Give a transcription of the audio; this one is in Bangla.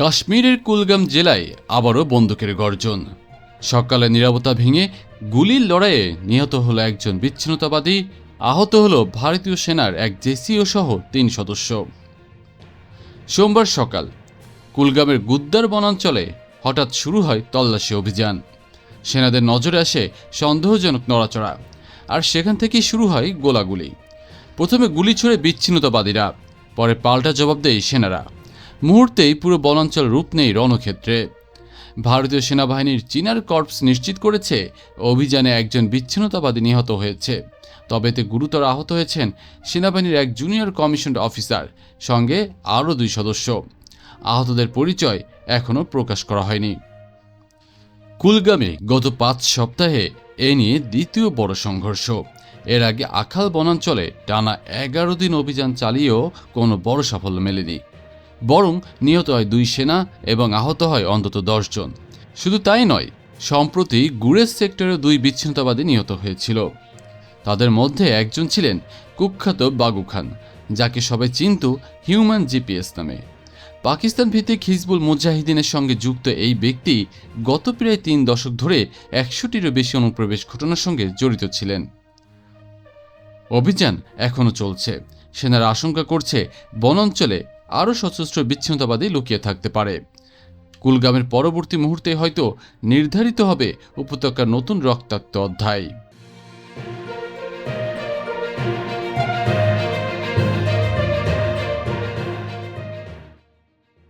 কাশ্মীরের কুলগাম জেলায় আবারও বন্দুকের গর্জন। সকালে নিরাপত্তা ভেঙে গুলির লড়াইয়ে নিহত হলো একজন বিচ্ছিন্নতাবাদী, আহত হলো ভারতীয় সেনার এক জেসিও সহ তিন সদস্য। সোমবার সকাল কুলগামের গুদ্দার বনাঞ্চলে হঠাৎ শুরু হয় তল্লাশি অভিযান। সেনাদের নজরে আসে সন্দেহজনক নড়াচড়া, আর সেখান থেকেই শুরু হয় গোলাগুলি। প্রথমে গুলি ছুড়ে বিচ্ছিন্নতাবাদীরা, পরে পাল্টা জবাব দেয় সেনারা। মুহূর্তেই পুরো বনাঞ্চল রূপ নেই রণক্ষেত্রে। ভারতীয় সেনাবাহিনীর চিনার কর্পস নিশ্চিত করেছে, অভিযানে একজন বিচ্ছিন্নতাবাদী নিহত হয়েছে। তবে এতে গুরুতর আহত হয়েছেন সেনাবাহিনীর এক জুনিয়র কমিশন অফিসার, সঙ্গে আরও দুই সদস্য। আহতদের পরিচয় এখনও প্রকাশ করা হয়নি। কুলগামে গত পাঁচ সপ্তাহে এ নিয়ে দ্বিতীয় বড় সংঘর্ষ। এর আগে আখাল বনাঞ্চলে টানা এগারো দিন অভিযান চালিয়েও কোনো বড় সাফল্য মেলেনি। বরং নিহত হয় দুই সেনা এবং আহত হয় অন্তত জন শুধু তাই নয়, সম্প্রতি গুরেজ সেক্টরে দুই বিচ্ছিন্নতাবাদী নিহত হয়েছিল। তাদের মধ্যে একজন ছিলেন কুখ্যাত বাগু খান, যাকে সবাই চিনত হিউম্যান জিপিএস নামে। পাকিস্তান ভিত্তিক হিজবুল মুজাহিদিনের সঙ্গে যুক্ত এই ব্যক্তি গত প্রায় তিন দশক ধরে একশোটিরও বেশি অনুপ্রবেশ ঘটনার সঙ্গে জড়িত ছিলেন। অভিযান এখনও চলছে। সেনারা আশঙ্কা করছে বনাঞ্চলে আরও সশস্ত্র বিচ্ছিন্নতাবাদী লুকিয়ে থাকতে পারে। কুলগামের পরবর্তী মুহূর্তে হয়তো নির্ধারিত হবে উপত্যকার নতুন রক্তাক্ত অধ্যায়।